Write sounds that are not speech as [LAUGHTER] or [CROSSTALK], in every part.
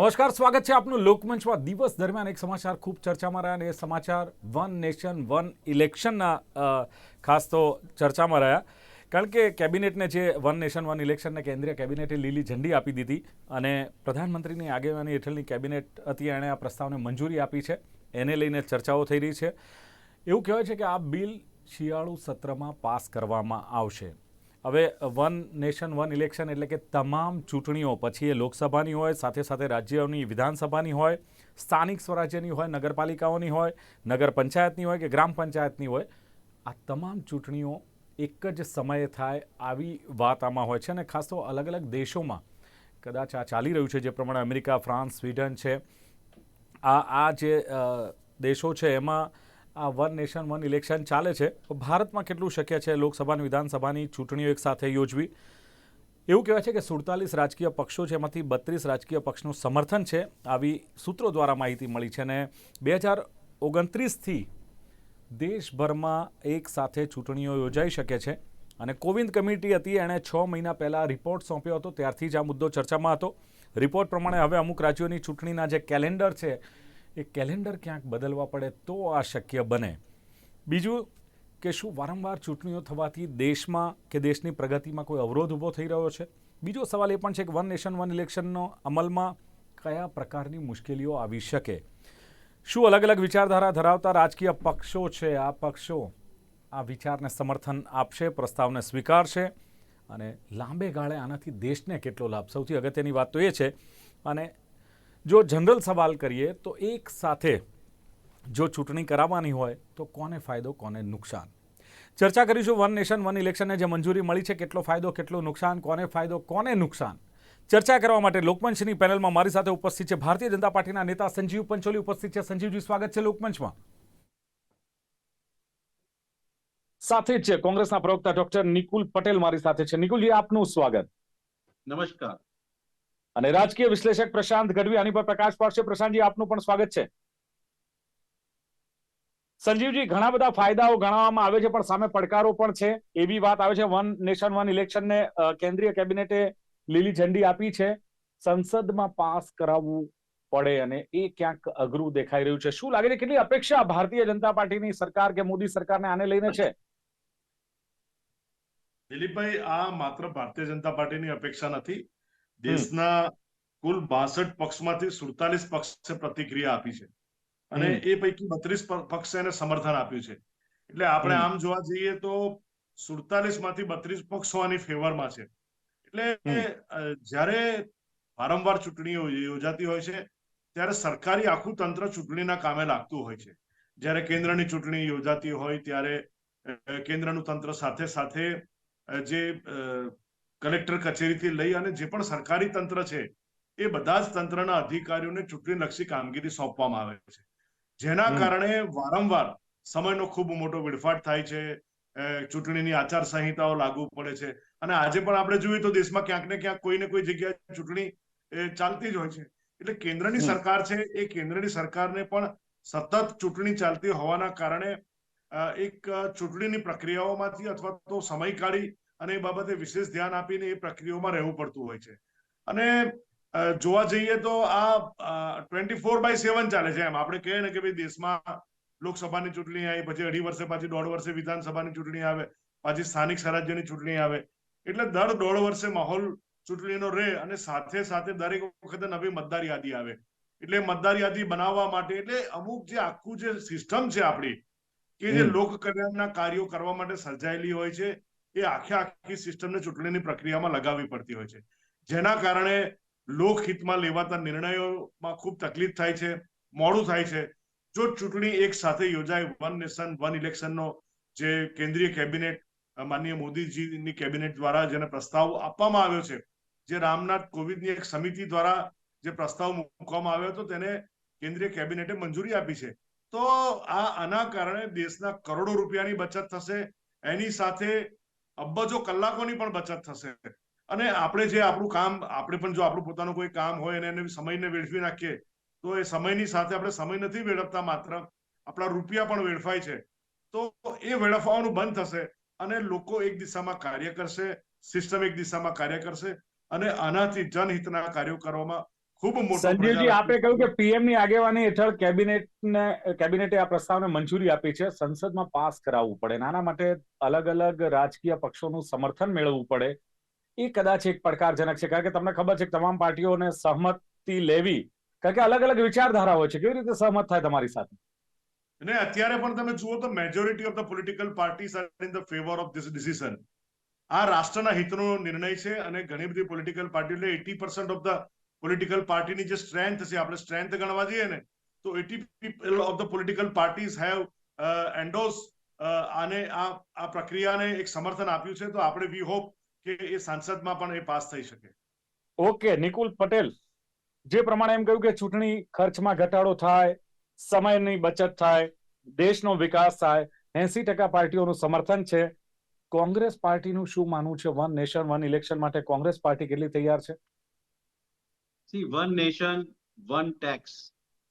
નમસ્કાર, સ્વાગત છે આપનું લોકમંચમાં. દિવસ દરમિયાન એક સમાચાર ખૂબ ચર્ચામાં રહ્યા અને એ સમાચાર વન નેશન, વન ઇલેક્શનના ખાસ તો ચર્ચામાં રહ્યા. કારણ કે કેબિનેટને જે વન નેશન, વન ઇલેક્શનને કેન્દ્રીય કેબિનેટે લીલી ઝંડી આપી દીધી અને પ્રધાનમંત્રીની આગેવાની હેઠળની કેબિનેટ હતી, એણે આ પ્રસ્તાવને મંજૂરી આપી છે. એને લઈને ચર્ચાઓ થઈ રહી છે. એવું કહેવાય છે કે આ બિલ શિયાળુ સત્રમાં પાસ કરવામાં આવશે. હવે વન નેશન, વન ઇલેક્શન એટલે કે તમામ ચૂંટણીઓ, પછી એ લોકસભાની હોય, સાથે સાથે રાજ્યોની, વિધાનસભાની હોય, સ્થાનિક સ્વરાજ્યની હોય, નગરપાલિકાઓની હોય, નગર પંચાયતની હોય કે ગ્રામ પંચાયતની હોય, આ તમામ ચૂંટણીઓ એક જ સમયે થાય આવી વાત આમાં હોય છે અને ખાસ તો અલગ અલગ દેશોમાં કદાચ આ ચાલી રહ્યું છે, જે પ્રમાણે અમેરિકા, ફ્રાન્સ, સ્વીડન છે. આ આ જે દેશો છે, એમાં આ વન નેશન, વન ઇલેક્શન ચાલે છે. ભારતમાં કેટલું શક્ય છે? લોકસભાની વિધાનસભાની ચૂંટણીઓ એક સાથે યોજવી. એવું કહેવાય છે કે સુડતાલીસ રાજકીય પક્ષો છે, એમાંથી બત્રીસ રાજકીય પક્ષનું સમર્થન છે. આવી સૂત્રો દ્વારા માહિતી મળી છે અને બે હજાર ઓગણત્રીસથી દેશભરમાં એક સાથે ચૂંટણીઓ યોજાઈ શકે છે. અને કોવિંદ કમિટી હતી, એણે છ મહિના પહેલાં રિપોર્ટ સોંપ્યો હતો. ત્યારથી જ આ મુદ્દો ચર્ચામાં હતો. રિપોર્ટ પ્રમાણે હવે અમુક રાજ્યોની ચૂંટણીના જે કેલેન્ડર છે એ કેલેન્ડર ક્યાંક બદલવા પડે તો આ શક્ય બને. બીજું કે શું વારંવાર ચૂંટણીઓ થવાથી દેશમાં કે દેશની પ્રગતિમાં કોઈ અવરોધ ઊભો થઈ રહ્યો છે? બીજો સવાલ એ પણ છે કે વન નેશન, વન ઇલેક્શનનો અમલમાં કયા પ્રકારની મુશ્કેલીઓ આવી શકે? શું અલગ અલગ વિચારધારા ધરાવતા રાજકીય પક્ષો છે? આ પક્ષો આ વિચારને સમર્થન આપશે, પ્રસ્તાવને સ્વીકારશે અને લાંબે ગાળે આનાથી દેશને કેટલો લાભ? સૌથી અગત્યની વાત તો એ છે અને જો જનરલ સવાલ કરીએ તો એક સાથે જો ચૂંટણી કરાવવાની હોય તો કોને ફાયદો, કોને નુકસાન? ચર્ચા કરીશું વન નેશન, વન ઇલેક્શનને જે મંજૂરી મળી છે, કેટલો ફાયદો, કેટલું નુકસાન, કોને ફાયદો, કોને નુકસાન? ચર્ચા કરવા માટે લોકમંચની પેનલમાં મારી સાથે ઉપસ્થિત છે ભારતીય જનતા પાર્ટીના નેતા સંજીવ પંચોલી, ઉપસ્થિત છે સંજીવજી, સ્વાગત છે લોકમંચમાં. સાથે જ છે કોંગ્રેસના પ્રવક્તા ડોક્ટર નિકુલ પટેલ મારી સાથે છે. નિકુલજી, આપનું સ્વાગત. નમસ્કાર. અને રાજકીય વિશ્લેષક પ્રશાંત ગઢવી, આની પર પ્રકાશ પાડશે. પ્રશાંતજી, આપનું પણ સ્વાગત છે. સંજીવજી, ઘણા બધા ફાયદાઓ ગણાવવામાં આવે છે, પણ સામે પડકારો પણ છે. એવી વાત આવે છે, વન નેશન, વન ઇલેક્શનને કેન્દ્રીય કેબિનેટે લીલી ઝંડી આપી છે. સંસદમાં પાસ કરાવવું પડે અને એ ક્યાંક અઘરું દેખાઈ રહ્યું છે. શું લાગે છે, કેટલી અપેક્ષા ભારતીય જનતા પાર્ટીની સરકાર કે મોદી સરકારને આને લઈને છે? દિલીપભાઈ, આ માત્ર ભારતીય જનતા પાર્ટીની અપેક્ષા નથી. દેશના કુલ બાસઠ પક્ષમાંથી સુડતાલીસ પક્ષે પ્રતિક્રિયા આપી છે. અને એ પૈકી બત્રીસ પક્ષે એને સમર્થન આપ્યું છે. એટલે આપણે આમ જોવા જઈએ તો સુડતાલીસમાંથી બત્રીસ પક્ષો આની ફેવરમાં છે. એટલે જ્યારે વારંવાર ચૂંટણીઓ યોજાતી હોય છે ત્યારે સરકારી આખું તંત્ર ચૂંટણીના કામે લાગતું હોય છે. જ્યારે કેન્દ્રની ચૂંટણી યોજાતી હોય ત્યારે કેન્દ્રનું તંત્ર સાથે સાથે જે કલેક્ટર કચેરીથી લઈ અને જે પણ સરકારી તંત્ર છે એ બધા જ તંત્રના અધિકારીઓને ચૂંટણીલક્ષી કામગીરી સોંપવામાં આવે છે. જેના કારણે વારંવાર સમયનો ખૂબ મોટો વિડફાટ થાય છે ચૂંટણીની આચાર સંહિતાઓ લાગુ પડે છે. અને આજે પણ આપણે જોઈએ તો દેશમાં ક્યાંક ને ક્યાંક કોઈ ને કોઈ જગ્યાએ ચૂંટણી ચાલતી જ હોય છે. એટલે કેન્દ્રની સરકાર છે એ કેન્દ્રની સરકારને પણ સતત ચૂંટણી ચાલતી હોવાના કારણે એક ચૂંટણીની પ્રક્રિયાઓમાંથી અથવા તો સમય કાઢી અને એ બાબતે વિશેષ ધ્યાન આપીને એ પ્રક્રિયામાં રહેવું પડતું હોય છે. અને જોવા જઈએ તો આ ટ્વેન્ટી ફોર બાય સેવન ચાલે છે એમ. આપણે કહીએ ને કે ભાઈ દેશમાં લોકસભાની ચૂંટણી આવી પછી અઢી વર્ષે પાછી દોઢ વર્ષે વિધાનસભાની ચૂંટણી આવે પાછી સ્થાનિક સ્વરાજ્યની ચૂંટણી આવે. એટલે દર દોઢ વર્ષે માહોલ ચૂંટણીનો રહે અને સાથે સાથે દરેક વખતે નવી મતદાર યાદી આવે. એટલે મતદાર યાદી બનાવવા માટે એટલે અમુક જે આખું જે સિસ્ટમ છે આપણી કે જે લોક કલ્યાણના કાર્યો કરવા માટે સર્જાયેલી હોય છે એ આખે આખી સિસ્ટમને ચૂંટણીની પ્રક્રિયામાં લગાવવી પડતી હોય છે. જેના કારણે લોકહિતમાં લેવાતા નિર્ણયોમાં ખૂબ તકલીફ થાય છે, મોડું થાય છે. જો ચૂંટણી એક સાથે યોજાય, વન નેશન, વન ઇલેક્શનનો જે કેન્દ્રીય કેબિનેટ માનનીય મોદીજીની કેબિનેટ દ્વારા જેને પ્રસ્તાવ આપવામાં આવ્યો છે, જે રામનાથ કોવિંદની એક સમિતિ દ્વારા જે પ્રસ્તાવ મૂકવામાં આવ્યો હતો, તેને કેન્દ્રીય કેબિનેટે મંજૂરી આપી છે. તો આ, આના કારણે દેશના કરોડો રૂપિયાની બચત થશે. એની સાથે અબજો કલાકોની પણ બચત થશે. અને આપણે જે આપણું કામ, આપણે પણ જો આપણું પોતાનું કોઈ કામ હોય અને એને સમયને વેડફી નાખીએ, તો એ સમયની સાથે આપણે સમય નથી વેડફતા માત્ર, આપણા રૂપિયા પણ વેડફાય છે. તો એ વેડફવાનું બંધ થશે અને લોકો એક દિશામાં કાર્ય કરશે સિસ્ટમ એક દિશામાં કાર્ય કરશે અને આનાથી જનહિતના કાર્યો કરવામાં ખૂબ મોટો સંજીવજી આપે કહ્યું કે પીએમની આગેવાની હેઠળ કેબિનેટને કેબિનેટે આ પ્રસ્તાવને મંજૂરી આપી છે. સંસદમાં પાસ કરાવવું પડે. નાના માટે અલગ અલગ રાજકીય પક્ષોનું સમર્થન મેળવવું પડે. એ કદાચ એક પડકારજનક છે. કારણ કે તમને ખબર છે કે તમામ પાર્ટીઓને સહમતિ લેવી કારણ કે અલગ અલગ વિચારધારા હોય છે. કેવી રીતે સહમત થાય તમારી સાથે? અને અત્યારે પણ તમે જુઓ તો majority of the political parties are in the favour of this decision આ રાષ્ટ્રના હિતનો નિર્ણય છે અને ઘણી બધી પોલિટિકલ પાર્ટી એટલે eighty percent of the political પાર્ટીની જે સ્ટ્રેન્થ છે, આપણે સ્ટ્રેન્થ ગણવા જઈએ ને, તો eighty of the political parties have endorsed આને, આ આ પ્રક્રિયાને એક સમર્થન આપ્યું છે. તો આપણે વી હોપ કે એ સાંસદમાં પણ એ પાસ થઈ શકે. ઓકે નિકુલ પટેલ, જે પ્રમાણે એમ કહ્યું કે ચૂંટણી ખર્ચમાં ઘટાડો થાય, સમયની બચત થાય, દેશનો વિકાસ થાય એસી ટકા પાર્ટીઓનું સમર્થન છે. કોંગ્રેસ પાર્ટીનું શું માનવું છે? વન નેશન વન ઇલેક્શન માટે કોંગ્રેસ પાર્ટી કેટલી તૈયાર છે? સી વન નેશન વન ટેક્સ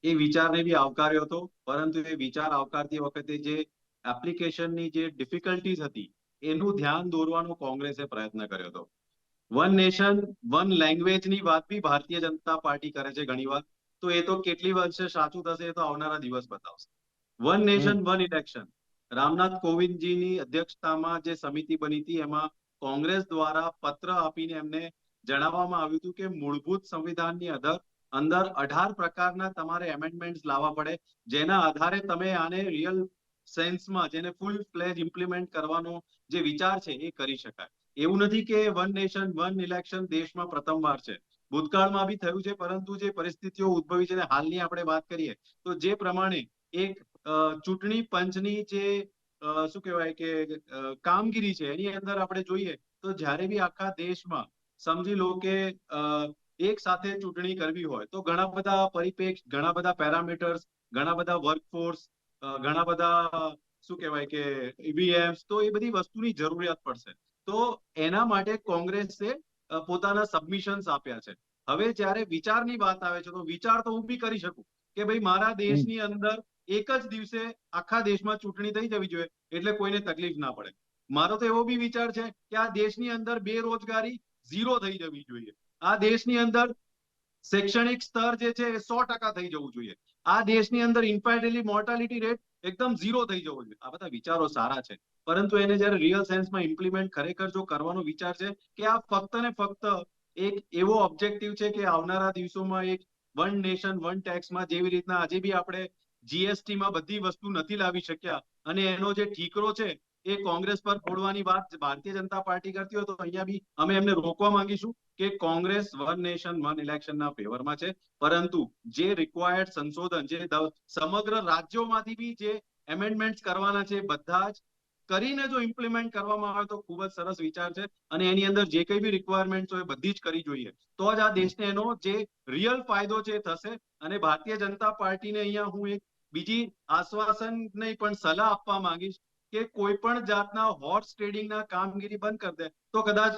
એ વિચારને બી આવકાર્યો હતો પરંતુ એ વિચાર આવકારતી વખતે જે એપ્લિકેશનની જે ડિફિકલ્ટીઝ હતી એનું ધ્યાન દોરવાનો કોંગ્રેસે પ્રયત્ન કર્યો હતો. વન નેશન વન લેંગ્વેજની વાત બી ભારતીય જનતા પાર્ટી કરે છે ઘણીવાર. તો એ તો કેટલી વર્ષે સાચું થશે એ તો આવનારા દિવસ બતાવશે. One nation one election Ramnath કોવિંદજીની અધ્યક્ષતામાં જે સમિતિ બની હતી એમાં કોંગ્રેસ દ્વારા પત્ર આપીને એમને જણાવવામાં આવ્યું હતું કે મૂળભૂત સંવિધાનની અંદર અંદર અઢાર પ્રકારના તમારે એમેન્ડમેન્ટ લાવવા પડે. જેના આધારે તમે આને રિયલ સેન્સમાં જેને ફૂલ ફ્લેજ ઇમ્પ્લિમેન્ટ કરવાનો જે વિચાર છે એ કરી શકાય. એવું નથી કે વન નેશન વન ઇલેક્શન દેશમાં પ્રથમવાર છે. ભૂતકાળમાં બી થયું છે, પરંતુ જે પરિસ્થિતિઓ ઉદ્ભવી છે હાલની આપણે વાત કરીએ, તો જે પ્રમાણે એક ચૂંટણી પંચની જે શું કહેવાય કે કામગીરી છે, એની અંદર આપણે જોઈએ તો જ્યારે બી આખા દેશમાં સમજી લો કે એક સાથે ચૂંટણી કરવી હોય તો ઘણા બધા પરિપેક્ષ ઘણા બધા પેરામીટર્સ ઘણા બધા વર્કફોર્સ ઘણા બધા શું કહેવાય કે ઈવીએમ્સ તો એ બધી વસ્તુની જરૂરિયાત પડશે. તો એના માટે કોંગ્રેસે પોતાના સબમિશન્સ આપ્યા છે. હવે જ્યારે વિચારની વાત આવે છે તો વિચાર તો હું બી કરી શકું કે ભાઈ મારા દેશની અંદર એક જ દિવસે આખા દેશમાં ચૂંટણી થઈ જવી જોઈએ એટલે કોઈને તકલીફ ના પડે. મારો તો એવો બી વિચાર છે કે આ દેશની અંદર બેરોજગારી ઝીરો થઈ જવી જોઈએ. આ દેશની અંદર શૈક્ષણિક સ્તર જે છે એ સો ટકા થઈ જવું જોઈએ. આ દેશની અંદર ઇન્ફાર્ટિલિટી મોર્ટાલિટી રેટ એકદમ ઝીરો થઈ જવો જોઈએ. આ બધા વિચારો સારા છે. પરંતુ એને જ્યારે રિયલ સેન્સમાં ઇમ્પ્લિમેન્ટ ખરેખર જો કરવાનો વિચાર છે કે આ ફક્ત ને ફક્ત એક એવો ઓબ્જેક્ટિવ છે કે આવનારા દિવસોમાં એક વન નેશન વન ટેક્સમાં જેવી રીતના આજે બી આપણે જીએસટી માં બધી વસ્તુ નથી લાવી શક્યા અને એનો જે ઠીકરો છે એ કોંગ્રેસ પર ફોડવાની વાત ભારતીય જનતા પાર્ટી કરતી હોય તો અહીંયા બી અમે એમને રોકવા માંગીશું કે કોંગ્રેસ વન નેશન, વન ઇલેક્શનના ફેવરમાં છે. પરંતુ જે રિક્વાયર્ડ સંશોધન, જે સમગ્ર રાજ્યોમાંથી બી જે એમેન્ડમેન્ટ કરવાના છે, બધા જ કરીને જો ઇમ્પ્લિમેન્ટ કરવામાં આવે તો ખૂબ જ સરસ વિચાર છે. અને એની અંદર જે કઈ બી રિક્વાયરમેન્ટ હોય બધી જ કરી જોઈએ. તો જ આ દેશને એનો જે રિયલ ફાયદો છે થશે. અને ભારતીય જનતા પાર્ટીને અહીંયા હું એક બીજી આશ્વાસન નહીં પણ સલાહ આપવા માંગીશ કે કોઈ પણ જાતના હોર્સ ટ્રેડિંગના કામગીરી બંધ કરી દે. તો કદાચ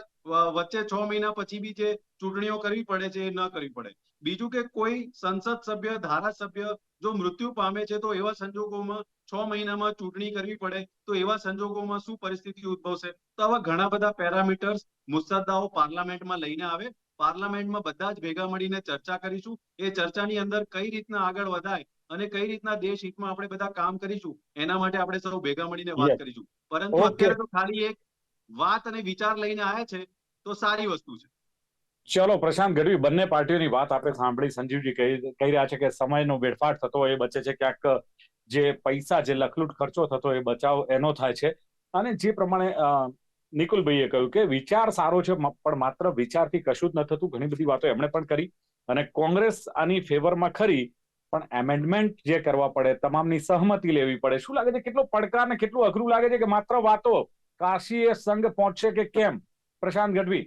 વચ્ચે છ મહિના પછી બી જે ચૂંટણીઓ કરવી પડે છે એ ન કરવી પડે. બીજું કે કોઈ સંસદ સભ્ય, ધારાસભ્ય જો મૃત્યુ પામે છે તો એવા સંજોગોમાં છ મહિનામાં ચૂંટણી કરવી પડે. તો એવા સંજોગોમાં શું પરિસ્થિતિ ઉદભવશે? તો આવા ઘણા બધા પેરામીટર્સ મુસદ્દાઓ પાર્લામેન્ટમાં લઈને આવે. પાર્લામેન્ટમાં બધા જ ભેગા મળીને ચર્ચા કરીશું. એ ચર્ચાની અંદર કઈ રીતના આગળ વધાય? અને કઈ રીતના દેશ હિતમાં આપણે બધા કામ કરીશું એના માટે આપણે સૌ ભેગા મળીને વાત કરીશું. પરંતુ અત્યારે તો ખાલી એક વાત અને વિચાર લઈને આવ્યા છે તો સારી વસ્તુ છે. ચલો પ્રશાંત ગઢવી બંને પાર્ટીઓની વાત આપણે સાંભળી સંજીવજી કહી રહ્યા છે કે સમયનો વેડફાટ થતો એ બચે છે ક્યાંક જે પૈસા જે લખલૂટ ખર્ચો થતો એ બચાવ એનો થાય છે. અને જે પ્રમાણે નિકુલભાઈએ કહ્યું કે વિચાર સારો છે પણ માત્ર વિચારથી કશું જ ન થતું ઘણી બધી વાતો એમણે પણ કરી. અને કોંગ્રેસ આની ફેવરમાં ખરી પણ એમેન્ડમેન્ટ જે કરવા પડે તમામની સહમતિ લેવી પડે. શું લાગે છે કેટલો પડકાર ને કેટલું અઘરું લાગે છે કે માત્ર વાતો કાશીએ સંઘ પહોંચશે કે કેમ? પ્રશાંત ગઢવી.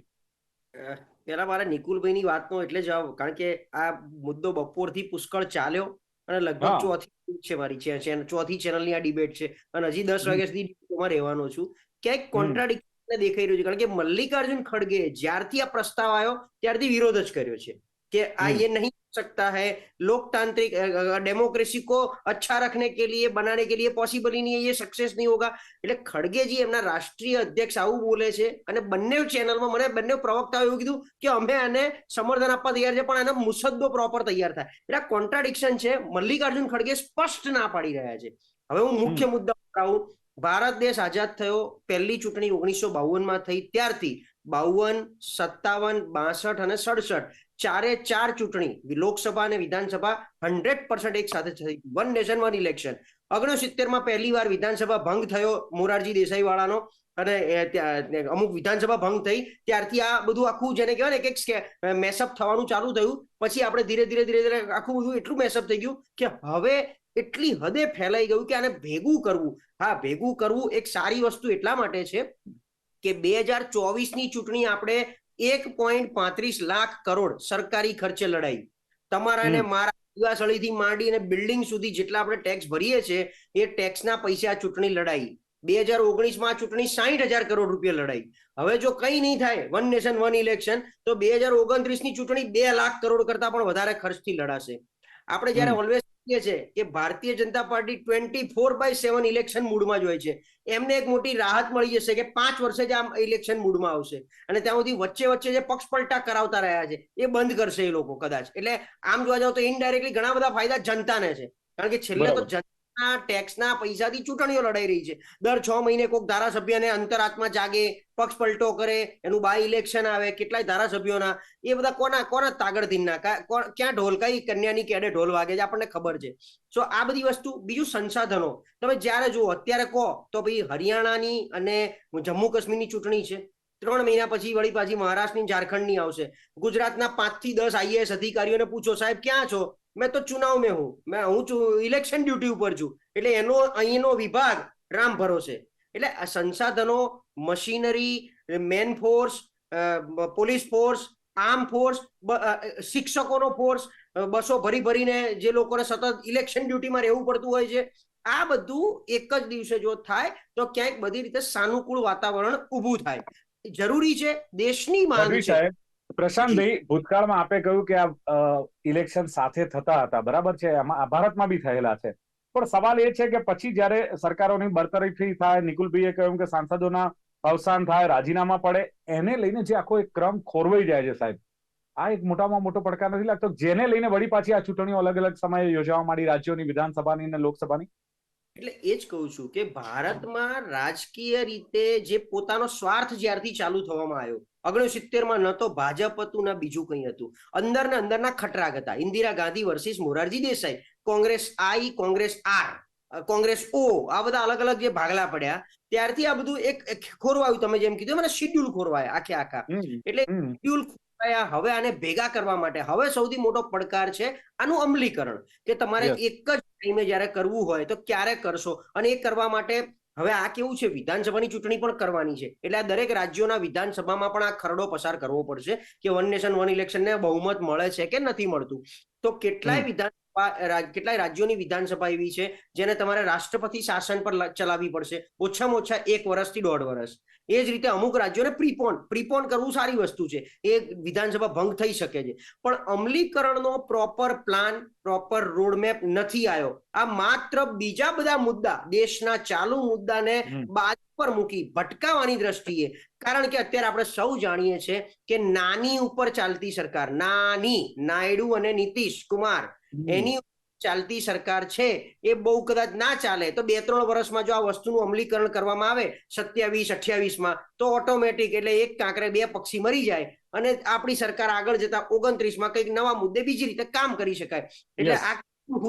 પેલા મારે નિકુલભાઈની વાતનો એટલે જવાબ કારણ કે આ મુદ્દો બપોરથી પુષ્કળ ચાલ્યો અને લગભગ ચોથી છે મારી ચોથી ચેનલની આ ડિબેટ છે. અને હજી દસ વાગ્યા સુધી રહેવાનો છું. ક્યાંક કોન્ટ્રાડિક્શન દેખાઈ રહ્યું છે કારણ કે મલ્લિકાર્જુન ખડગે જ્યારથી આ પ્રસ્તાવ આવ્યો ત્યારથી વિરોધ જ કર્યો છે. કે આ એ નહીં सकता है लोकतांत्रिक डेमोक्रेसी को अच्छा रखने के लिए बनाने के लिए पॉसिबल ही नहीं है ये सक्सेस नहीं होगा એટલે ખડગેજી એમના રાષ્ટ્રીય અધ્યક્ષ આવું બોલે છે અને બંને ચેનલમાં મને બંને પ્રવક્તાઓ એવું કીધું કે અમે આને સમર્થન આપવા તૈયાર છે પણ આનો મુસદ્દો પ્રોપર તૈયાર થાય એટલે આ કોન્ટ્રાડિક્શન છે મલ્લિકાર્જુન ખડગે સ્પષ્ટ ના પાડી રહ્યા છે હવે હું મુખ્ય મુદ્દા પર આવું ભારત દેશ આઝાદ થયો પહેલી ચૂંટણી ઓગણીસો બાવનમાં થઈ ત્યારથી બાવન સત્તાવન બાસઠ અને સડસઠ ચારે ચાર ચૂંટણી લોકસભા અને વિધાનસભા હંડ્રેડ પર્સન્ટ એક સાથે થઈ. વન નેશન વન ઇલેક્શન ઓગણસિત્તેરમાં પહેલી વાર વિધાનસભા ભંગ થયો મોરારજી દેસાઈ વાળાનો અને અમુક વિધાનસભા ભંગ થઈ. ત્યારથી આ બધું આખું જેને કહેવાય ને કે મેસઅપ થવાનું ચાલુ થયું. પછી આપણે ધીરે ધીરે ધીરે ધીરે આખું બધું એટલું મેસઅપ થઈ ગયું કે હવે એટલી હદે ફેલાઈ ગયું કે આને ભેગું કરવું. હા, ભેગું કરવું એક સારી વસ્તુ એટલા માટે છે કે બે હજાર ચોવીસની ચૂંટણી આપણે એક પોઈન્ટ પાંત્રીસ લાખ કરોડ સરકારી ખર્ચે લડાઈ. તમારા ને મારા દિવાસળીથી માંડી અને બિલ્ડિંગ સુધી જેટલા આપણે ટેક્સ ભરીએ છીએ એ ટેક્સના પૈસે આ ચૂંટણી લડાઈ. બે હજાર ઓગણીસમાં ચૂંટણી સાહીઠ હજાર કરોડ રૂપિયા લડાઈ. હવે જો કંઈ નહીં થાય વન નેશન વન ઇલેક્શન તો બે હજાર ઓગણત્રીસની ચૂંટણી બે લાખ કરોડ કરતા પણ વધારે ખર્ચથી લડાશે. આપણે જયારે ઓલવેઝ કહીએ છે કે Bharatiya Janata Party twenty four by seven election મૂડમાં જ હોય છે. એમને એક મોટી રાહત મળી જશે કે પાંચ વર્ષે જ આ ઇલેક્શન મૂડમાં આવશે. અને ત્યાં સુધી વચ્ચે વચ્ચે જે પક્ષ પલટા કરાવતા રહ્યા છે એ બંધ કરશે એ લોકો કદાચ. એટલે આમ જોવા જાવ તો ઇનડાયરેક્ટલી ઘણા બધા ફાયદા જનતાને છે. કારણ કે છેલ્લે તો બરાબર. જનતાના ટેક્સના પૈસાથી ચૂંટણીઓ લડાઈ રહી છે. દર છ મહિને કોઈક ધારાસભ્યને અંતરાત્મા જાગે, પક્ષ પલટો કરે, એનું બાય ઇલેક્શન આવે, કેટલાય ધારાસભ્યોના, એ બધા કોના કોના તાગડધીનના ક્યાં ઢોલ, કઈ કન્યાની કેડે ઢોલ વાગે છે, આપણને ખબર છે. સો આ બધી વસ્તુ, બીજું સંસાધનો. તમે જ્યારે જુઓ, અત્યારે કહો, તો ભાઈ હરિયાણાની અને જમ્મુ કાશ્મીરની ચૂંટણી છે. ત્રણ મહિના પછી વળી પાછી મહારાષ્ટ્રની, ઝારખંડની આવશે. ગુજરાતના પાંચથી દસ આઈએએસ અધિકારીઓને પૂછો, સાહેબ, ક્યાં છો? મેં તો ચુનાવ મેં હું. મેં હું ઇલેક્શન ડ્યુટી ઉપર છું. એટલે એનો અહીંનો વિભાગ રામ ભરોસે. એટલે સંસાધનો machinery man force police force arm force શિક્ષકોનો force બસો ભરી ભરીને જે લોકોને સતત ઇલેક્શન ડ્યુટીમાં રહેવું પડતું હોય છે આ બધું એક જ દિવસે જો થાય તો ક્યાંક બધી રીતે સાનુકૂળ વાતાવરણ ઊભું થાય. જરૂરી છે દેશની માંગ છે. પ્રશાંતભાઈ ભૂતકાળમાં આપે કહ્યું કે આ ઇલેક્શન સાથે થતા હતા. બરાબર છે? આમાં ભારતમાં બી થયેલા છે. પણ સવાલ એ છે કે પછી જ્યારે સરકારોની બરતરફી થાય, નિકુલભાઈએ કહ્યું કે સાંસદોના અવસાન થાય, રાજીનામા પડે, એને લઈને જે આખો એક ક્રમ ખોરવાઈ જાય છે સાહેબ. આ એક મોટામાં મોટો પડકાર નથી લાગતો. જેને લઈને વળી પાછી આ ચૂંટણીઓ અલગ અલગ સમયે યોજાવા માંડી રાજ્યોની, વિધાનસભાની અને લોકસભાની એટલે એ જ કહું છું કે ભારતમાં રાજકીય રીતે જે પોતાનો સ્વાર્થ જ્યારથી ચાલુ થવામાં આવ્યો ઓગણસિત્તેરમાં ન તો ભાજપ હતું ના બીજું કંઈ હતું. અંદર ને અંદરના ખટરાગ હતા. Indira Gandhi versus Morarji Desai Congress I Congress R Congress O આ બધા અલગ અલગ જે ભાગલા પડ્યા ત્યારથી આ બધું એક ખોરવાયું. તમે જેમ કીધું મને શિડ્યુલ ખોરવાય આખે આખા. એટલે શિડ્યુલ હવે આને ભેગા કરવા માટે. હવે સૌથી મોટો પડકાર છે આનું અમલીકરણ કે તમારે એક જ ટાઈમે જ્યારે કરવું હોય તો ક્યારે કરશો? અને એ કરવા માટે હવે આ કેવું છે? વિધાનસભાની ચૂંટણી પણ કરવાની છે. એટલે આ દરેક રાજ્યોના વિધાનસભામાં પણ આ ખરડો પસાર કરવો પડશે કે વન નેશન વન ઇલેક્શનને બહુમત મળે છે કે નથી મળતું. તો કેટલાય વિધાનસભા કેટલાય રાજ્યોની વિધાનસભા એવી છે જેને તમારે રાષ્ટ્રપતિ શાસન પર ચલાવવી પડશે. ઓછામાં ઓછા એક વર્ષથી દોઢ વર્ષ એ જ રીતે અમુક રાજ્યોને પ્રીપોન પ્રીપોન કરવું સારી વસ્તુ છે. એ વિધાનસભા ભંગ થઈ શકે છે. પણ અમલીકરણનો પ્રોપર પ્લાન પ્રોપર રોડમેપ નથી આવ્યો આ માત્ર બીજા બધા મુદ્દા દેશના ચાલુ મુદ્દાને હમ. બાજુ પર મૂકી ભટકાવાની દ્રષ્ટિએ. કારણ કે અત્યારે આપણે સૌ જાણીએ છીએ કે નાની ઉપર ચાલતી સરકાર નાની નાયડુ અને નીતિશ કુમાર એની ચાલતી સરકાર છે એ બહુ કદાચ ના ચાલે. તો બે ત્રણ વર્ષમાં જો આ વસ્તુનું અમલીકરણ કરવામાં આવે સત્યાવીસ અઠ્યાવીસમાં તો ઓટોમેટિક એટલે એક કાંકરે બે પક્ષી મરી જાય અને આપણી સરકાર આગળ જતા ઓગણત્રીસમાં કંઈક નવા મુદ્દે બીજી રીતે કામ કરી શકાય. એટલે આ કેમ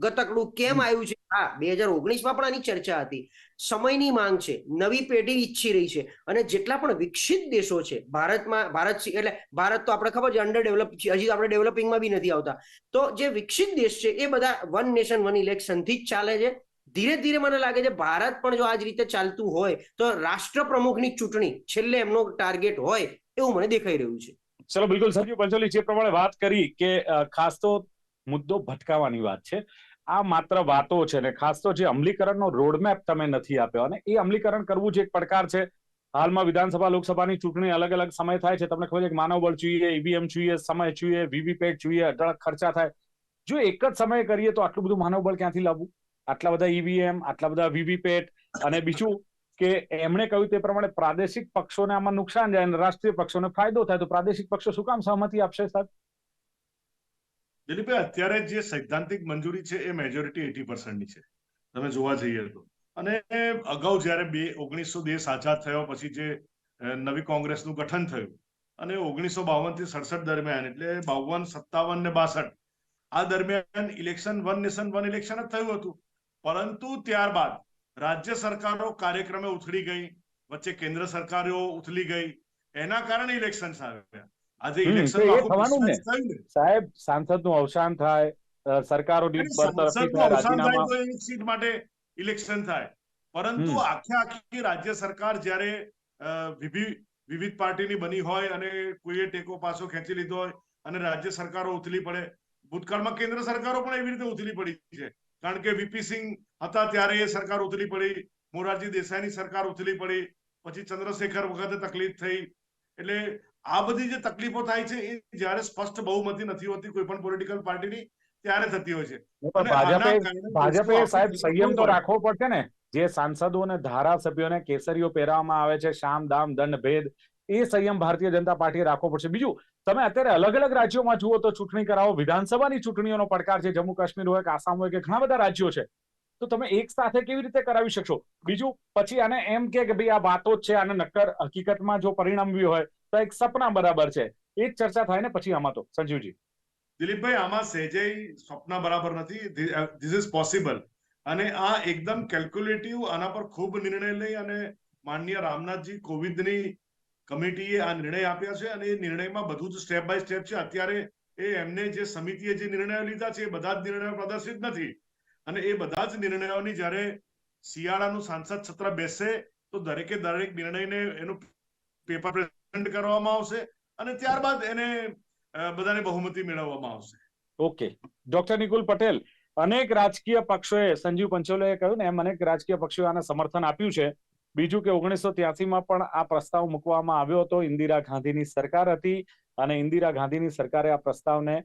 ગતકડું કેમ આવ્યું છે? હા બે હજાર ઓગણીસમાં પણ આની ચર્ચા હતી. સમયની માંગ છે નવી પેઢી ઈચ્છી રહી છે અને જેટલા પણ વિકસિત દેશો છે ભારતમાં ભારત એટલે ભારત તો આપણે ખબર છે અંડર ડેવલપ છે હજી આપણે ડેવલપિંગમાં બી નથી આવતા. તો જે વિકસિત દેશ છે એ બધા વન નેશન વન ઇલેક્શનથી જ ચાલે છે. ધીરે ધીરે મને લાગે છે ભારત પણ જો આ જ રીતે ચાલતું હોય તો રાષ્ટ્ર પ્રમુખની ચૂંટણી છેલ્લે એમનો ટાર્ગેટ હોય એવું મને દેખાઈ રહ્યું છે. ચલો બિલકુલ સંજીવ પંચોલી જે પ્રમાણે વાત કરી કે ખાસ તો મુદ્દો ભટકાવાની વાત છે. આ માત્ર વાતો છે ને ખાસ તો જે અમલીકરણનો રોડમેપ તમે નથી આપ્યો અને એ અમલીકરણ કરવું જે એક પડકાર છે. હાલમાં વિધાનસભા, લોકસભાની ચૂંટણી અલગ અલગ સમય થાય છે. તમને ખબર છે માનવ બળ જોઈએ, ઈવીએમ જોઈએ, સમય જોઈએ, વીવીપેટ જોઈએ, અઢળક ખર્ચા થાય. જો એક જ સમયે કરીએ તો આટલું બધું માનવ બળ ક્યાંથી લાવવું? આટલા બધા ઈવીએમ, આટલા બધા વીવીપેટ અને બીજું કે એમણે કહ્યું તે પ્રમાણે પ્રાદેશિક પક્ષોને આમાં નુકસાન જાય અને રાષ્ટ્રીય પક્ષોને ફાયદો થાય તો પ્રાદેશિક પક્ષો શું કામ સહમતિ આપશે સાહેબ? દિલીપભાઈ અત્યારે જે સૈદ્ધાંતિક મંજૂરી છે એ મેજોરિટી એટી પર્સન્ટની છે. તમે જોવા જઈએ તો. અને અગાઉ જ્યારે બે, ઓગણીસો દેશ આઝાદ થયો, પછી જે નવી કોંગ્રેસનું ગઠન થયું, અને ઓગણીસો બાવનથી સડસઠ દરમિયાન, એટલે બાવન, સત્તાવન ને બાસઠ, આ દરમિયાન election one nation one election જ થયું હતું. પરંતુ ત્યારબાદ રાજ્ય સરકારો કાર્યક્રમે ઉથળી ગઈ, વચ્ચે કેન્દ્ર સરકારો ઉથલી ગઈ, એના કારણે ઇલેક્શન આવ્યા. આજે ઇલેક્શન સાહેબ સાંસદ ને. અવસાન થાય અ, સરકારો બરતરફી સંસદનું થાય અવસાન થાય રાજીનામા. તો એક સીટ માટે ઇલેક્શન થાય. પરંતુ આખે આખી રાજ્ય સરકાર જ્યારે વિવિધ વિવિધ પાર્ટીની બની હોય અને કોઈએ ટેકો પાછો ખેંચી લીધો હોય અને રાજ્ય સરકારો ઉથલી પડે ભૂતકાળમાં કેન્દ્ર સરકારો પણ એવી રીતે ઉથલી પડી છે. કારણ કે વીપી સિંહ હતા ત્યારે એ સરકાર ઉથલી પડી મોરારજી દેસાઈની સરકાર ઉથલી પડી પછી ચંદ્રશેખર વખતે તકલીફ થઈ. એટલે આ બધી જે તકલીફો થાય છે એ જ્યારે સ્પષ્ટ બહુમતી નથી હોતી કોઈ પણ પોલિટિકલ પાર્ટીની ત્યારે થતી હોય છે. ભાજપે સાહેબ સંયમ તો રાખવો પડશે ને? જે સાંસદો અને ધારાસભ્યોને કેસરીઓ પહેરાવવામાં આવે છે શામ દામ દંડ ભેદ એ સંયમ ભારતીય જનતા પાર્ટીએ રાખવો પડશે. બીજું તમે અત્યારે અલગ અલગ રાજ્યોમાં જુઓ તો ચૂંટણી કરાવો વિધાનસભાની ચૂંટણીઓનો પડકાર છે જમ્મુ કાશ્મીર હોય કે આસામ હોય કે ઘણા બધા રાજ્યો છે. તો તમે એક સાથે કેવી રીતે કરાવી શકશો? બીજું પછી આને એમ કે કે ભાઈ આ વાતો જ છે આને નક્કર હકીકતમાં જો પરિણમ્યું હોય તો એક સપના બરાબર છે. એ ચર્ચા થાય ને પછી આમાં તો. સંજીવજી. દિલીપભાઈ, આમાં સહેજય સપના બરાબર નથી. ધીસ ઇઝ પોસિબલ અને આ એકદમ કેલ્ક્યુલેટિવ આના પર ખૂબ નિર્ણય લઈ અને માનનીય રામનાથજી કોવિંદની કમિટીએ આ નિર્ણય આપ્યા છે અને એ નિર્ણયમાં બધું જ સ્ટેપ બાય સ્ટેપ છે. અત્યારે એ એમને જે સમિતિએ જે નિર્ણયો લીધા છે એ બધા જ નિર્ણયો પ્રદર્શિત નથી. અને એ બધા જ નિર્ણયોની જ્યારે શિયાળાનું સાંસદ સત્ર બેસશે તો દરેકે દરેક નિર્ણયને એનું પેપર પ્રેઝન્ટ કરવામાં આવશે અને ત્યારબાદ એને બધાને બહુમતી મેળવવામાં આવશે. ઓકે ડોક્ટર નિકુલ પટેલ અનેક રાજકીય પક્ષોએ, સંજીવ પંચોલે કહ્યું ને, એમ અનેક રાજકીય પક્ષોએ આને સમર્થન આપ્યું છે. બીજું કે ઓગણીસો ત્યાસીમાં પણ આ પ્રસ્તાવ મૂકવામાં આવ્યો હતો. ઇન્દિરા ગાંધીની સરકાર હતી અને ઇન્દિરા ગાંધીની સરકારે આ પ્રસ્તાવને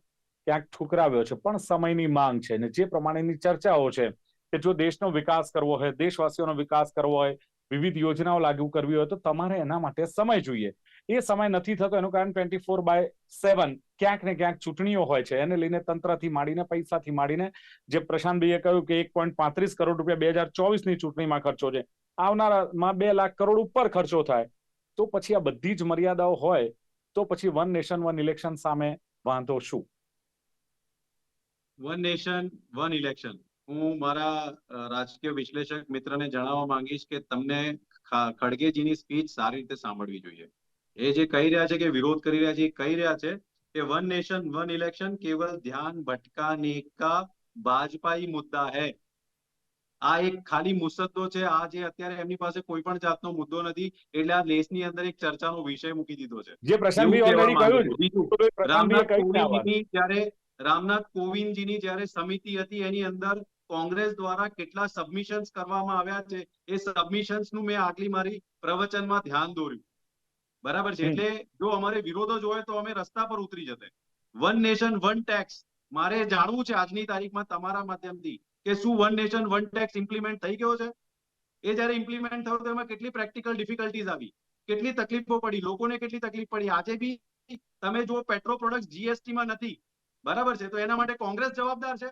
ક્યાંક ઠુકરાવ્યો છે. પણ સમયની માંગ છે અને જે પ્રમાણેની ચર્ચાઓ છે કે જો દેશનો વિકાસ કરવો હોય, દેશવાસીઓનો વિકાસ કરવો હોય, વિવિધ યોજનાઓ લાગુ કરવી હોય, તો તમારે એના માટે સમય જોઈએ. એ સમય નથી થતો, એનું કારણ ટ્વેન્ટી ફોર બાય સેવન ક્યાંક ને ક્યાંક ચૂંટણીઓ હોય છે, એને લઈને તંત્રથી માંડીને, પૈસાથી માંડીને, જે પ્રશાંતભાઈએ કહ્યું કે એક પોઈન્ટ પાંત્રીસ કરોડ રૂપિયા બે હજાર ચોવીસની ચૂંટણીમાં ખર્ચો છે. આવનારામાં બે લાખ કરોડ ઉપર ખર્ચો થાય. તો પછી આ બધી જ મર્યાદાઓ હોય, તો પછી વન નેશન વન ઇલેક્શન સામે વાંધો શું? વન નેશન વન ઇલેક્શન હું મારા રાજકીય વિશ્લેષક મિત્રને જણાવવા માંગીશ કે તમને ખડગેજીની સ્પીચ સારી રીતે સાંભળવી જોઈએ. એ જે કહી રહ્યા છે કે વિરોધ કરી રહ્યા છે એ કહી રહ્યા છે કે વન નેશન વન ઇલેક્શન કેવલ ધ્યાન ભટકાને કા ભાજપાઈ મુદ્દા હે. આ એક ખાલી મુસદ્દો છે આ જે અત્યારે એમની પાસે કોઈ પણ જાતનો મુદ્દો નથી એટલે આ દેશની અંદર એક ચર્ચાનો વિષય મૂકી દીધો છે. જે પ્રશાંતભાઈ ઓલરેડી કહ્યું રામનાથ કોવિંદજીની જ્યારે રામનાથ કોવિંદજીની જ્યારે સમિતિ હતી એની અંદર કોંગ્રેસ દ્વારા કેટલા સબમિશન્સ કરવામાં આવ્યા છે એ સબમિશન્સનું મેં આગલી મારી પ્રવચનમાં ધ્યાન દોર્યું. બરાબર છે? એટલે જો અમારે વિરોધો જ હોય તો અમે રસ્તા પર ઉતરી જતે. One nation one tax. મારે જાણવું છે આજની તારીખમાં તમારા માધ્યમથી કે શું one nation one tax implement થઈ ગયો છે? એ જ્યારે ઇમ્પ્લિમેન્ટ થયો તો એમાં કેટલી પ્રેક્ટિકલ ડિફિકલ્ટીઝ આવી? કેટલી તકલીફો પડી? લોકોને કેટલી તકલીફ પડી? આજે બી તમે જો પેટ્રો પ્રોડક્ટ જીએસટી માં નથી બરાબર છે? તો એના માટે કોંગ્રેસ જવાબદાર છે?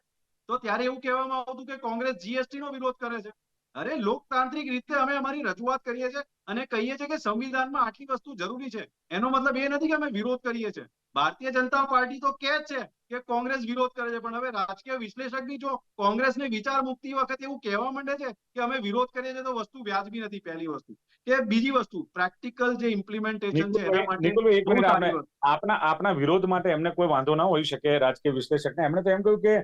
તો ત્યારે એવું કહેવામાં આવતું કે કોંગ્રેસ જીએસટી નો વિરોધ કરે છે. અરે લોકતાંત્રિક રીતે અમે અમારી રજૂઆત કરીએ છીએ અને કહીએ છીએ કે સંવિધાનમાં આટલી વસ્તુ જરૂરી છે. એનો મતલબ એ નથી કે અમે વિરોધ કરીએ છીએ. ભારતીય જનતા પાર્ટી તો કે છે કે કોંગ્રેસ વિરોધ કરે છે. પણ હવે રાજકીય વિશ્લેષક બી જો કોંગ્રેસને વિચાર મુક્તિ વખતે એવું કહેવા માંડે છે કે અમે વિરોધ કરીએ છીએ તો વસ્તુ વ્યાજબી નથી પહેલી વસ્તુ. કે બીજી વસ્તુ પ્રેક્ટિકલ જે ઇમ્પ્લિમેન્ટેશન છે એના માટે. આપના આપના વિરોધ માટે એમને કોઈ વાંધો ના હોઈ શકે રાજકીય વિશ્લેષકને. એમણે તો એમ કહ્યું કે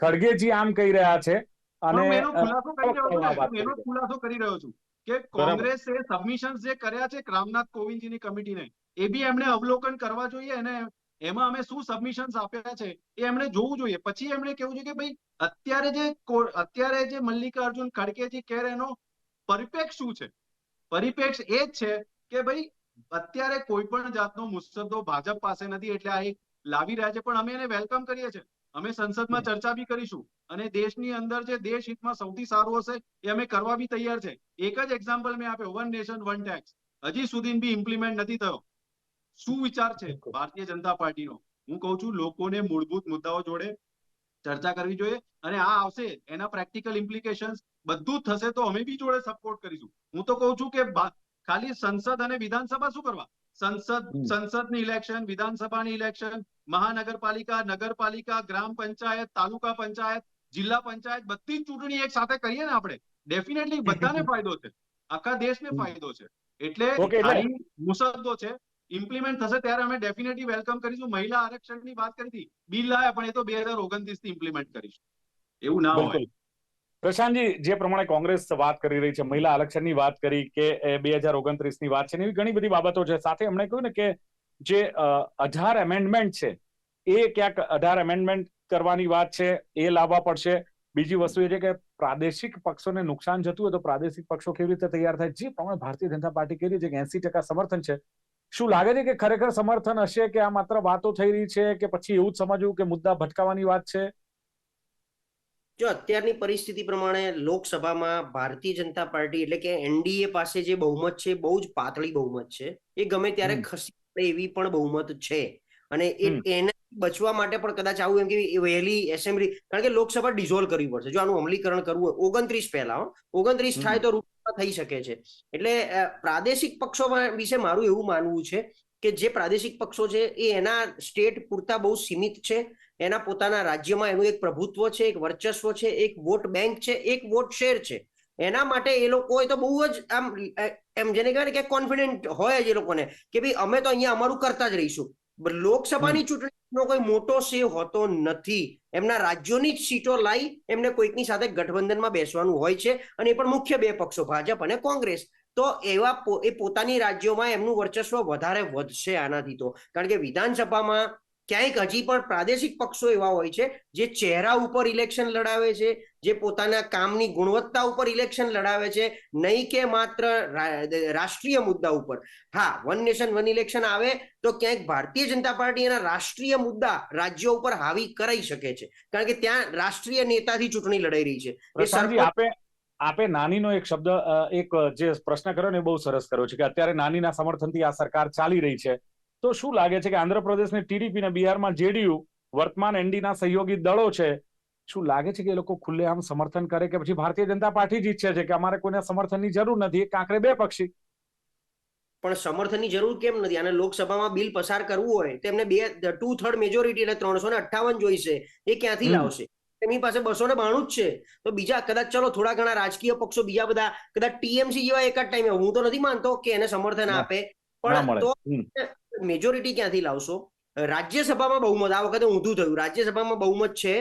ખડગેજી આમ કહી રહ્યા છે. અને એનો ખુલાસો કરી રહ્યો છું એનો ખુલાસો કરી રહ્યો કે કોંગ્રેસે સબમિશન જે કર્યા છે રામનાથ કોવિંદજીની કમિટીને એ બી એમણે અવલોકન કરવા જોઈએ અને એમાં અમે શું સબમિશન્સ આપ્યા છે એ એમણે જોવું જોઈએ. પછી એમણે કેવું છે કે ભાઈ અત્યારે જે અત્યારે જે મલ્લિકાર્જુન ખડકેજી કહે એનો પરિપેક્ષ શું છે? પરિપેક્ષ એ જ છે કે ભાઈ અત્યારે કોઈ પણ જાતનો મુસદ્દો ભાજપ પાસે નથી એટલે આ એક લાવી રહ્યા છે. પણ અમે એને વેલકમ કરીએ છીએ. અમે સંસદમાં ચર્ચા બી કરીશું અને દેશની અંદર જે દેશ હિતમાં સૌથી સારું હશે એ અમે કરવા બી તૈયાર છે. એક જ એક્ઝામ્પલ મેં આપ્યો વન નેશન વન ટેક્સ હજી સુધી બી ઇમ્પ્લિમેન્ટ નથી થયો. શું વિચાર છે ભારતીય જનતા પાર્ટીનો? હું કહું છું લોકોને મૂળભૂત મુદ્દાઓ જોડે ચર્ચા કરવી જોઈએ અને આ આવશે. એના પ્રેક્ટિકલ ઇમ્પ્લિકેશન બધું જ થશે તો અમે બી જોડે સપોર્ટ કરીશું. હું તો કહું છું કે ખાલી સંસદ અને વિધાનસભા શું કરવા? સંસદ સંસદની ઇલેક્શન વિધાનસભાની ઇલેક્શન મહાનગરપાલિકા નગરપાલિકા ગ્રામ પંચાયત તાલુકા પંચાયત જિલ્લા પંચાયત બધી જ ચૂંટણી એક સાથે કરીએ ને આપણે. ડેફિનેટલી બધાને [LAUGHS] ફાયદો છે. આખા દેશને. ફાયદો છે. એટલે મુસદ્દો છે. ઇમ્પ્લિમેન્ટ થશે ત્યારે અમે ડેફિનેટલી વેલકમ કરીશું. મહિલા આરક્ષણની વાત કરી હતી. બિલ લાયા પણ એ તો બે હજાર ઓગણત્રીસથી ઇમ્પ્લિમેન્ટ કરીશું. એવું ના હોય. પ્રશાંતજી, જે પ્રમાણે કોંગ્રેસ વાત કરી રહી છે, મહિલા આરક્ષણની વાત કરી કે બે હજાર ઓગણત્રીસની વાત છે એવી ઘણી બધી બાબતો છે. સાથે એમણે કહ્યું ને કે જે અઢાર એમેન્ડમેન્ટ છે, એ ક્યાંક અઢાર એમેન્ડમેન્ટ કરવાની વાત છે, એ લાવવા પડશે. બીજી વસ્તુ એ છે કે પ્રાદેશિક પક્ષોને નુકસાન જતું હોય તો પ્રાદેશિક પક્ષો કેવી રીતે તૈયાર થાય? જે પ્રમાણે ભારતીય જનતા પાર્ટી કહી રહી છે કે એસી ટકા સમર્થન છે. શું લાગે છે કે ખરેખર સમર્થન હશે કે આ માત્ર વાતો થઈ રહી છે કે પછી એવું જ સમજવું કે મુદ્દા ભટકાવાની વાત છે? જો અત્યારની પરિસ્થિતિ પ્રમાણે લોકસભામાં ભારતીય જનતા પાર્ટી એટલે કે એનડીએ પાસે જે બહુમત છે બહુ જ પાતળી બહુમત છે. એ ગમે ત્યારે ખસી પડે એવી પણ બહુમત છે. અને એને બચવા માટે પણ કદાચ આવું એમ કે વહેલી એસેમ્બલી કારણ કે લોકસભા ડિઝોલ્વ કરવી પડશે. જો આનું અમલીકરણ કરવું હોય ઓગણત્રીસ પહેલા ઓગણત્રીસ થાય તો રૂપમાં થઈ શકે છે. એટલે પ્રાદેશિક પક્ષો વિશે મારું એવું માનવું છે કે જે પ્રાદેશિક પક્ષો છે એ એના સ્ટેટ પૂરતા બહુ સીમિત છે. એના પોતાના રાજ્યમાં એનું એક પ્રભુત્વ છે એક વર્ચસ્વ છે એક વોટ બેંક છે એક વોટ શેર છે. એના માટે એ લોકો તો બહુ જ આમ એમ જેને કહેવાય કે કોન્ફિડન્ટ હોય જ એ લોકોને કે ભાઈ અમે તો અહીંયા અમારું કરતા જ રહીશું. લોકસભાની ચૂંટણીનો કોઈ મોટો સેવ હોતો નથી. એમના રાજ્યોની જ સીટો લાવી એમને કોઈકની સાથે ગઠબંધનમાં બેસવાનું હોય છે અને એ પણ મુખ્ય બે પક્ષો ભાજપ અને કોંગ્રેસ. તો એવા એ પોતાની રાજ્યોમાં એમનું વર્ચસ્વ વધારે વધશે આનાથી તો. કારણ કે વિધાનસભામાં ક્યાંક હજી પણ પ્રાદેશિક પક્ષો એવા હોય છે જે ચહેરા ઉપર ઇલેક્શન લડાવે છે જે પોતાના કામની ગુણવત્તા ઉપર ઇલેક્શન લડાવે છે નહીં કે માત્ર રાષ્ટ્રીય મુદ્દા ઉપર. હા વન નેશન વન ઇલેક્શન આવે તો ક્યાંક ભારતીય જનતા પાર્ટી એના રાષ્ટ્રીય મુદ્દા રાજ્યો ઉપર હાવી કરાઈ શકે છે. કારણ કે ત્યાં રાષ્ટ્રીય નેતાથી ચૂંટણી લડાઈ રહી છે. એ આપે નાનીનો એક શબ્દ એક જે પ્રશ્ન કર્યો ને બહુ સરસ કર્યો છે કે અત્યારે નાનીના સમર્થનથી આ સરકાર ચાલી રહી છે. તો શું લાગે છે કે આંધ્રપ્રદેશની ટીડીપી ને બિહારમાં જેડીયુ વર્તમાન એનડીના સહયોગી દળો છે? શું લાગે છે કે એ લોકો ખુલ્લેઆમ સમર્થન કરે કે પછી ભારતીય જનતા પાર્ટી જ ઈચ્છે છે કે અમારે કોઈને સમર્થનની જરૂર નથી કાંકરે બે પક્ષી? પણ સમર્થનની જરૂર કેમ નથી? અને લોકસભામાં બિલ પસાર કરવું હોય તો એમને બે ટુ થર્ડ મેજોરિટી એટલે ત્રણસો ને અઠ્ઠાવન જોઈશે. એ ક્યાંથી લાવશે? એમની પાસે બસો ને બાણું જ છે. તો બીજા કદાચ ચલો થોડા ઘણા રાજકીય પક્ષો બીજા બધા કદાચ ટીએમસી જેવા એક જ ટાઈમે હું તો નથી માનતો કે એને સમર્થન આપે. પણ તો. મેજોરિટી ક્યાંથી લાવશો? રાજ્યસભામાં બહુમત. આ વખતે ઊંધું થયું. રાજ્યસભામાં બહુમત છે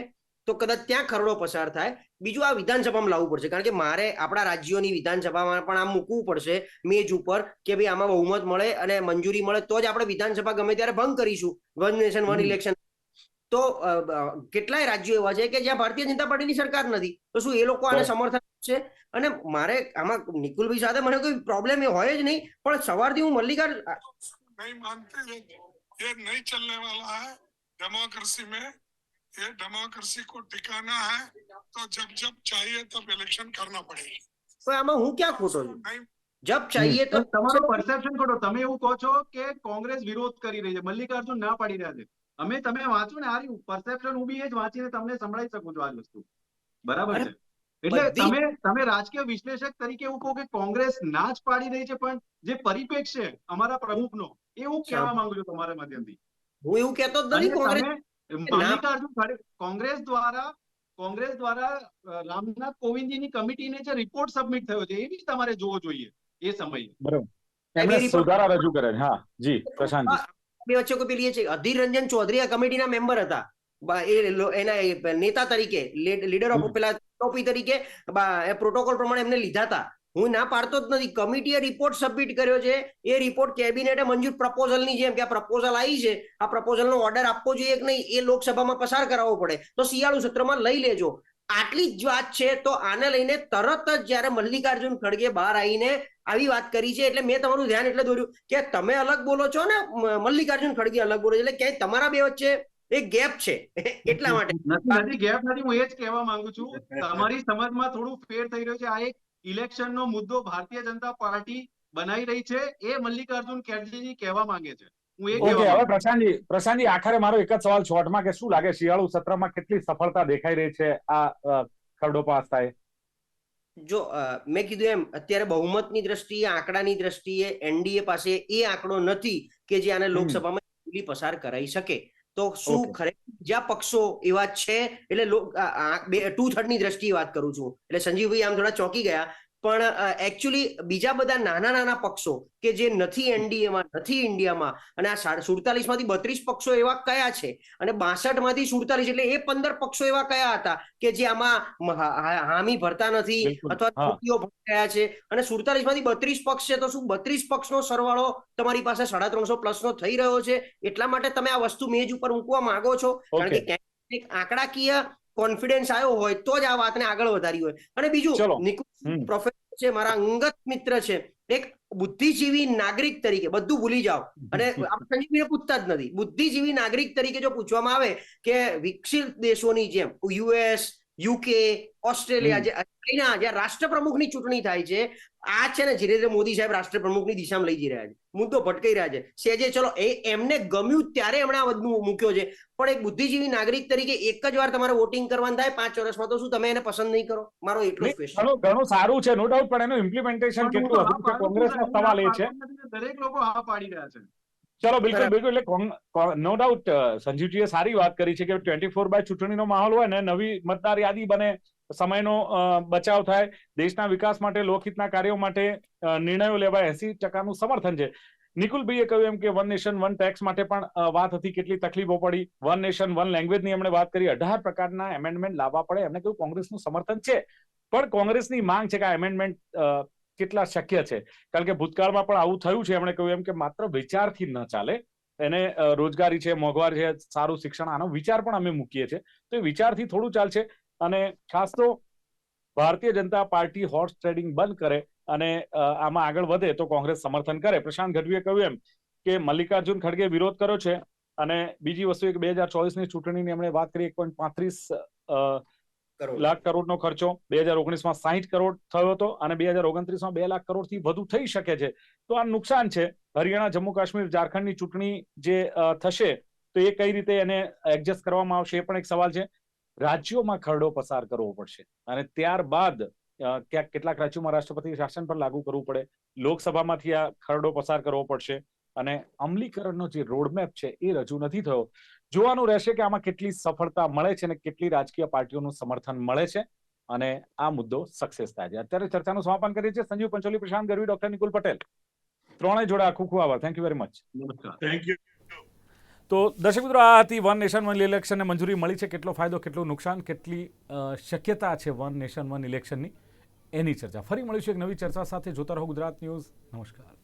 તો કદાચ ત્યાં ખરડો પસાર થાય. બીજું આ વિધાનસભામાં લાવવું પડશે. કારણ કે મારે આપણા રાજ્યોની વિધાનસભામાં પણ આમ મૂકવું પડશે મેજ ઉપર કે ભાઈ આમાં બહુમત મળે અને મંજૂરી મળે તો જ આપણે વિધાનસભા ગમે ત્યારે ભંગ કરીશું. One nation one election. તો કેટલાય રાજ્યો એવા છે કે જ્યાં ભારતીય જનતા પાર્ટીની સરકાર નથી. તો શું એ લોકો આને સમર્થન છે અને મારે આમાં નિકુલભાઈ સાથે મને કોઈ પ્રોબ્લેમ એ હોય જ નહીં. પણ સવારથી હું મલ્લિકા नहीं मानते हैं ये नहीं चलने वाला है डेमोक्रेसी में ये डेमोक्रेसी को टिकाना है तो जब जब चाहिए तब इलेक्शन करना पड़ेगा તો આમાં હું ક્યાં ખોટો છું नहीं જબ ચાહીએ તો તો તમારો પરસેપ્શન ખોટો તમે એવું કહો છો કે કોંગ્રેસ વિરોધ કરી રહી છે મલ્લિકાર્જુન ના પાડી રહ્યા છે અમે તમે વાંચો ને આ પરસેપ્શન હું બી એ જ વાંચીને તમને સંભળાવી શકું છું આ જ વસ્તુ બરાબર અરે, છે એટલે બધી- તમે તમે રાજકીય વિશ્લેષક તરીકે એવું કહો કે કોંગ્રેસ ના જ પાડી રહી છે પણ જે પરિપ્રેક્ષ છે અમારા પ્રમુખનો એ હું કહેવા માંગુ છું તમારા માધ્યમથી. હું એવું કહેતો જ નથી કોંગ્રેસ મલ્લિકાર્જુન કોંગ્રેસ દ્વારા કોંગ્રેસ દ્વારા રામનાથ કોવિંદજીની કમિટીને જે રિપોર્ટ સબમિટ થયો છે એ બી તમારે જોવો જોઈએ એ સમયે. એમણે સુધારા રજૂ કરે હા જી પ્રશાંતજી. બે વચ્ચે કોઈ પેલી છે અધીર રંજન ચૌધરી આ કમિટીના મેમ્બર હતા. એ એના નેતા તરીકે લીડર ઓફ પેલા ટોપી તરીકે પ્રોટોકોલ પ્રમાણે એમને લીધા હતા. હું ના પાડતો જ નથી. કમિટીએ રિપોર્ટ સબમિટ કર્યો છે. એ રિપોર્ટ કેબિનેટે મંજૂર પ્રપોઝલની જેમ કે આ પ્રપોઝલ આવી છે, આ પ્રપોઝલનો ઓર્ડર આપવો જોઈએ કે નહીં, એ લોકસભામાં પસાર કરાવવો પડે. તો શિયાળુ સત્રમાં લઈ લેજો. આટલી જ વાત છે, તો આને લઈને તરત જ જ્યારે મલ્લિકાર્જુન ખડગે બહાર આવીને આવી વાત કરી છે, એટલે મેં તમારું ધ્યાન એટલે દોર્યું કે તમે અલગ બોલો છો ને મલ્લિકાર્જુન ખડગે અલગ બોલો છો, એટલે ક્યાંય તમારા બે વચ્ચે એક ગેપ છે. [LAUGHS] એટલા માટે. ગેપ નથી, હું એ જ કહેવા માંગુ છું. તમારી સમજમાં થોડું ફેર થઈ રહ્યો છે. આ એક ઇલેક્શનનો મુદ્દો ભારતીય જનતા પાર્ટી બનાવી રહી છે. એ મલ્લિકાર્જુન ખડગેજી કહેવા માંગે છે. ઓકે હવે પ્રશાંતજી પ્રશાંતજી આખરે મારો એક જ સવાલ શોર્ટમાં કે શું લાગે? શિયાળુ સત્રમાં કેટલી સફળતા દેખાઈ રહી છે આ અ, ખરડો પાસ થાય જો અ, મેં કીધું એમ અત્યારે બહુમતની દ્રષ્ટિએ આંકડાની દ્રષ્ટિએ એનડીએ પાસે એ આંકડો નથી કે જે આને લોકસભામાં પસાર કરાઈ શકે. તો શું. ખરેખર બીજા પક્ષો એવા છે એટલે ટુ થર્ડની દ્રષ્ટિએ વાત કરું છું. એટલે સંજીવભાઈ આમ થોડા ચોંકી ગયા. પણ એકચ્યુઅલી બીજા બધા નાના નાના પક્ષો કે જે નથી એનડીએમાં નથી ઇન્ડિયામાં અને આ સુડતાલીસમાંથી બત્રીસ પક્ષો એવા કયા છે? અને બાસઠમાંથી સુડતાલીસ એટલે એ પંદર પક્ષો એવા કયા હતા કે જે આમાં હામી ભરતા નથી અથવા હા. ચૂંટણીઓ ભરી રહ્યા છે? અને સુડતાલીસમાંથી બત્રીસ પક્ષ છે તો શું બત્રીસ પક્ષનો સરવાળો તમારી પાસે સાડા ત્રણસો પ્લસ નો થઈ રહ્યો છે? એટલા માટે તમે આ વસ્તુ મેજ ઉપર મૂકવા માંગો છો? કારણ કે આંકડાકીય કોન્ફિડન્સ આવ્યો હોય તો જ આ વાતને આગળ વધારી હોય. અને બીજું નિકુલ પ્રોફેસર છે મારા અંગત મિત્ર છે એક બુદ્ધિજીવી નાગરિક તરીકે બધું ભૂલી જાઓ. અને સંજીવને પૂછતા જ નથી. બુદ્ધિજીવી નાગરિક તરીકે જો પૂછવામાં આવે કે વિકસિત દેશોની જેમ યુએસ યુકે ઓસ્ટ્રેલિયા જે ચાઇના જ્યાં રાષ્ટ્રપ્રમુખની ચૂંટણી થાય છે આ છે ને ધીરે ધીરે મોદી સાહેબ રાષ્ટ્રપ્રમુખની દિશામાં લઈ જઈ રહ્યા છે. મુદ્દો ભટકાઈ રહ્યા છે. સેજે ચલો એ એમને ગમ્યું ત્યારે એમણે આ બધું મૂક્યો છે. પણ એક બુદ્ધિજીવી નાગરિક તરીકે એક જ વાર તમારે વોટિંગ કરવાનું થાય પાંચ વર્ષમાં તો શું તમે એને પસંદ નહીં કરો? મારો એટલો ક્વેશ્ચન ઘણું સારું છે નો ડાઉટ પણ એનું ઇમ્પ્લિમેન્ટેશન કેટલું હતું કે કોંગ્રેસનો સવાલ એ છે. દરેક લોકો હા પાડી રહ્યા છે. ચલો બિલકુલ બિલકુલ એટલે નો ડાઉટ સંજીવજીએ સારી વાત કરી છે કે ટ્વેન્ટી ફોર બાય ચૂંટણીનો માહોલ હોય ને નવી મતદાર યાદી બને સમયનો બચાવ થાય. દેશના વિકાસ માટે, લોકહિતના કાર્યો માટે નિર્ણયો લેવાય. એસી ટકાનું સમર્થન છે. નિકુલભાઈએ કહ્યું એમ કે વન નેશન વન ટેક્સ માટે પણ વાત હતી, કેટલી તકલીફો પડી. વન નેશન વન લેંગ્વેજની એમણે વાત કરી. અઢાર પ્રકારના એમેન્ડમેન્ટ લાવવા પડે. એમને કહ્યું કોંગ્રેસનું સમર્થન છે. પણ કોંગ્રેસની માંગ છે કે આ એમેન્ડમેન્ટ કેટલા શક્ય છે? કારણ કે ભૂતકાળમાં પણ આવું થયું છે. એમણે કહ્યું એમ કે માત્ર વિચારથી ન ચાલે. એને રોજગારી છે, મોંઘવારી છે, સારું શિક્ષણ, આનો વિચાર પણ અમે મૂકીએ છીએ. તો એ વિચારથી થોડું ચાલશે. અને ખાસ તો ભારતીય જનતા પાર્ટી હોર્સ ટ્રેડિંગ બંધ કરે અને આમાં આગળ વધે તો કોંગ્રેસ સમર્થન કરે. પ્રશાંત ગઢવીએ કહ્યું એમ કે મલ્લિકાર્જુન ખડગે વિરોધ કર્યો છે અને બીજી વસ્તુ એક બે હજાર ચોવીસની ચૂંટણીની એમણે વાત કરી એક પોઈન્ટ પાંત્રીસ લાખ કરોડનો ખર્ચો. બે હજાર ઓગણીસમાં સાહીઠ કરોડ થયો હતો અને બે હજાર ઓગણત્રીસમાં બે લાખ કરોડથી વધુ થઈ શકે છે. તો આ નુકસાન છે. હરિયાણા જમ્મુ કાશ્મીર ઝારખંડની ચૂંટણી જે થશે તો એ કઈ રીતે એને એડજસ્ટ કરવામાં આવશે એ પણ એક સવાલ છે. રાજ્યોમાં ખરડો પસાર કરવો પડશે. અને ત્યારબાદ ક્યાંક કેટલાક રાજ્યોમાં રાષ્ટ્રપતિ શાસન પર લાગુ કરવું પડે. લોકસભામાંથી આ ખરડો પસાર કરવો પડશે. અને અમલીકરણનો જે રોડમેપ છે એ રજૂ નથી થયો. જોવાનું રહેશે કે આમાં કેટલી સફળતા મળે છે અને કેટલી રાજકીય પાર્ટીઓનું સમર્થન મળે છે. અને આ મુદ્દો સક્સેસ થાય છે. અત્યારે ચર્ચાનું સમાપન કરીએ છીએ. સંજીવ પંચોલી પ્રશાંત ગરવી ડોક્ટર નિકુલ પટેલ. ત્રણેય જોડે આખું ખૂબ આભાર. થેન્ક યુ વેરી મચ નમસ્કાર. થેન્ક યુ તો દર્શક મિત્રો, આ હતી વન નેશન વન ઇલેક્શનને મંજૂરી મળી છે. કેટલો ફાયદો, કેટલું નુકસાન, કેટલી શક્યતા છે વન નેશન વન ઇલેક્શનની એની ચર્ચા. ફરી મળીશું એક નવી ચર્ચા સાથે. જોતા રહો ગુજરાત ન્યૂઝ. નમસ્કાર.